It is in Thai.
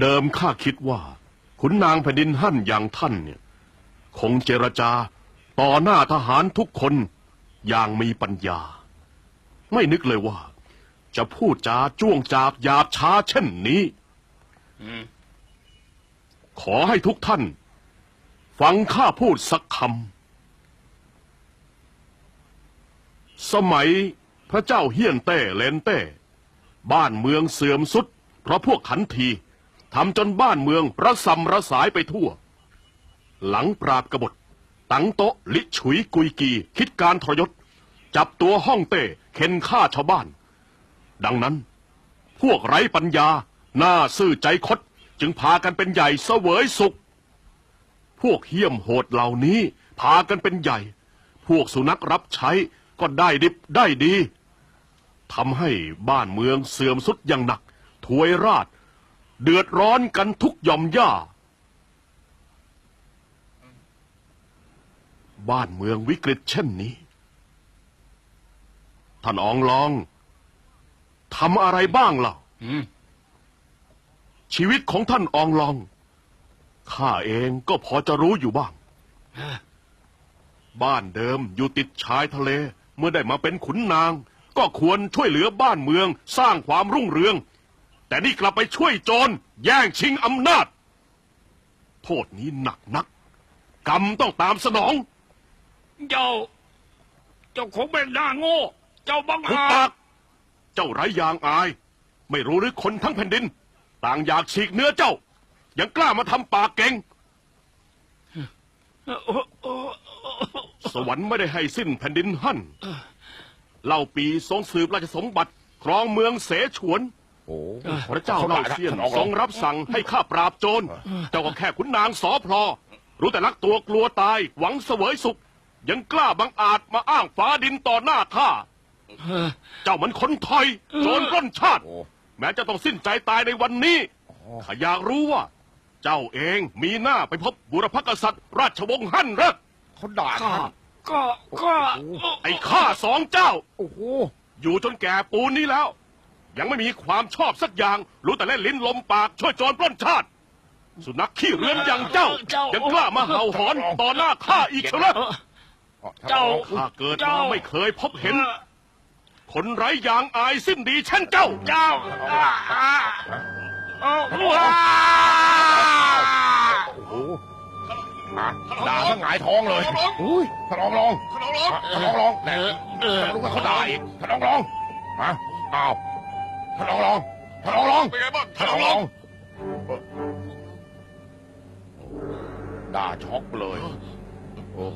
เดิมข้าคิดว่า ขุนนางแผ่นดินหั่นอย่างท่านเนี่ย คงเจรจาต่อหน้าทหารทุกคนอย่างมีปัญญา ไม่นึกเลยว่า จะพูดจาจ้วงจาบหยาบช้าเช่นนี้ขอให้ทุกท่าน ฟังข้าพูดสักคำสมัยพ ระเจ้าเฮียนเต้เลนเต้ บ้านเมืองเสื่อมสุด เพราะพวกขันทีทำจนบ้านเมืองระสำระสายไปทั่ว หลังปราบกบฏ ตังโตะลิฉุยกุยกี คิดการทรยศ จับตัวห้องเต้เข็นฆ่าชาวบ้าน ดังนั้น พวกไร้ปัญญา หน้าซื่อใจคด จึงพากันเป็นใหญ่เสวยสุข พวกเหี้ยมโหดเหล่านี้พากันเป็นใหญ่ พวกสุนัขรับใช้ก็ได้ดิบได้ดี ทำให้บ้านเมืองเสื่อมสุดอย่างหนัก ถวยราช เดือดร้อนกันทุกหย่อมย่า บ้านเมืองวิกฤตเช่นนี้ ท่านอองลองทำอะไรบ้างเล่าชีวิตของท่านอองลอง ข้าเองก็พอจะรู้อยู่บ้าง บ้านเดิมอยู่ติดชายทะเล เมื่อได้มาเป็นขุนนาง ก็ควรช่วยเหลือบ้านเมืองสร้างความรุ่งเรือง แต่นี่กลับไปช่วยโจรแย่งชิงอำนาจ โทษนี้หนักนัก กรรมต้องตามสนอง เจ้า เจ้าคงเป็นหน้าโง่ เจ้าบังหุบอาปาจกเจ้าไร้ยางอาย ไม่รู้หรือคนทั้งแผ่นดิน ต่างอยากฉีกเนื้อเจ้า ยังกล้ามาทำปากเก่งสวรรค์ไม่ได้ให้สิ้นแผ่นดินหั่น เล่าปีทรงสืบราชสมบัติ ครองเมืองเสฉวน โอ้ พระเจ้าเล่าเซียนท่านอองทรงรับสั่งให้ข้าปราบโจรเจ้าก็แค่ขุนนางสอพลอรู้แต่รักตัวกลัวตายหวังเสวยสุข ยังกล้าบังอาจมาอ้างฟ้าดินต่อหน้าข้าเจ้ามันคนถอยโจรปล้นชาติ โอ้แม้จะต้องสิ้นใจตายในวันนี้ข้าอยากรู้ว่า เจ้าเองมีหน้าไปพบบุรพกษัตริย์ ราชวงศ์ฮั่นเหรอเขาด่าก็ท่าน ก็ก็ไอ้ข้าสองเจ้า โอ้โห อยู่จนแก่ปูนนี้แล้ว ยังไม่มีความชอบสักอย่าง รู้แต่เล่นลิ้นลมปากช่วยโจรปล้นชาติ สุนัขขี้เรือนอย่างเจ้า ยังกล้ามาเห่าหอนต่อหน้าข้าอีกเชียวเหรอเจ้าข้าเกิดมาไม่เคยพบเห็น คนไร้ยางอายสิ้นดีเช่นเจ้า เจ้าอ่าอ่าเอาว้า โอ้โหอะ ด่าซะหงายท้องเลยอุ้ยท่านรองรองขนมร้อนท่านรองรองแหน่จะรู้ว่าเขาด่าอีกท่านรองรองฮะอ้าวท่านรองรองท่านรองรองเป็นไงบ้างท่านรองรองเอ่อด่าช็อกเลยโอ้